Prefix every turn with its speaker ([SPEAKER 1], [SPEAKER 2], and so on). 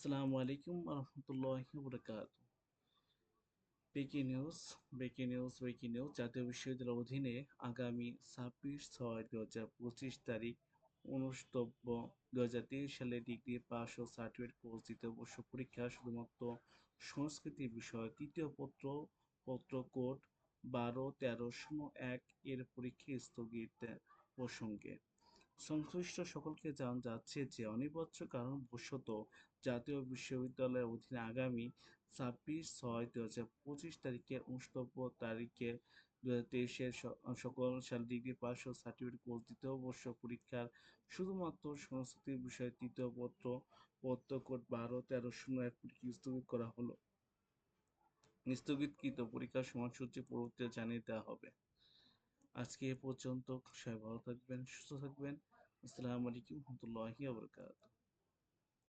[SPEAKER 1] আসসালামু আলাইকুম রহমতুল্লাহি বরকাত বেকি নিউজ বেকি নিউজ বেকি নিউজ জাতীয় বিশ্ববিদ্যালয়ের অধীনে আগামী ছাব্বিশ ছয় দু হাজার পঁচিশ তারিখ অনুষ্ঠব্য দু হাজার তেইশ সালে ডিগ্রি পাস ও সার্টিফিকেট কোর্স দ্বিতীয় বর্ষ পরীক্ষা শুধুমাত্র সংস্কৃতি বিষয়। তৃতীয় পত্র পত্র কোড বারো তেরো শূন্য এক এর পরীক্ষা স্থগিত প্রসঙ্গে। সংশ্লিষ্ট সকলকে জানান যাচ্ছে যে অনিবার্য কারণবশত জাতীয় বিশ্ববিদ্যালয়ের অধীনে আগামী ছাব্বিশ ছয় দু হাজার পঁচিশ তারিখে অনুষ্ঠব্য তারিখে দু হাজার তেইশের সকল সাল ডিগ্রি পাস ও সার্টিফিকেট কোর্স দ্বিতীয় বর্ষ পরীক্ষার শুধুমাত্র সংস্কৃতির বিষয়ে তৃতীয় পত্র পত্র কোড বারো, তেরো, শূন্য, এক পরীক্ষা স্থগিত করা হলো। স্থগিতকৃত পরীক্ষার সময়সূচি পরবর্তীতে জানিয়ে দেওয়া হবে। আজকে এ পর্যন্ত সবাই ভালো থাকবেন সুস্থ থাকবেন। আসসালামু আলাইকুম রহমতুল্লাহি আবরকাত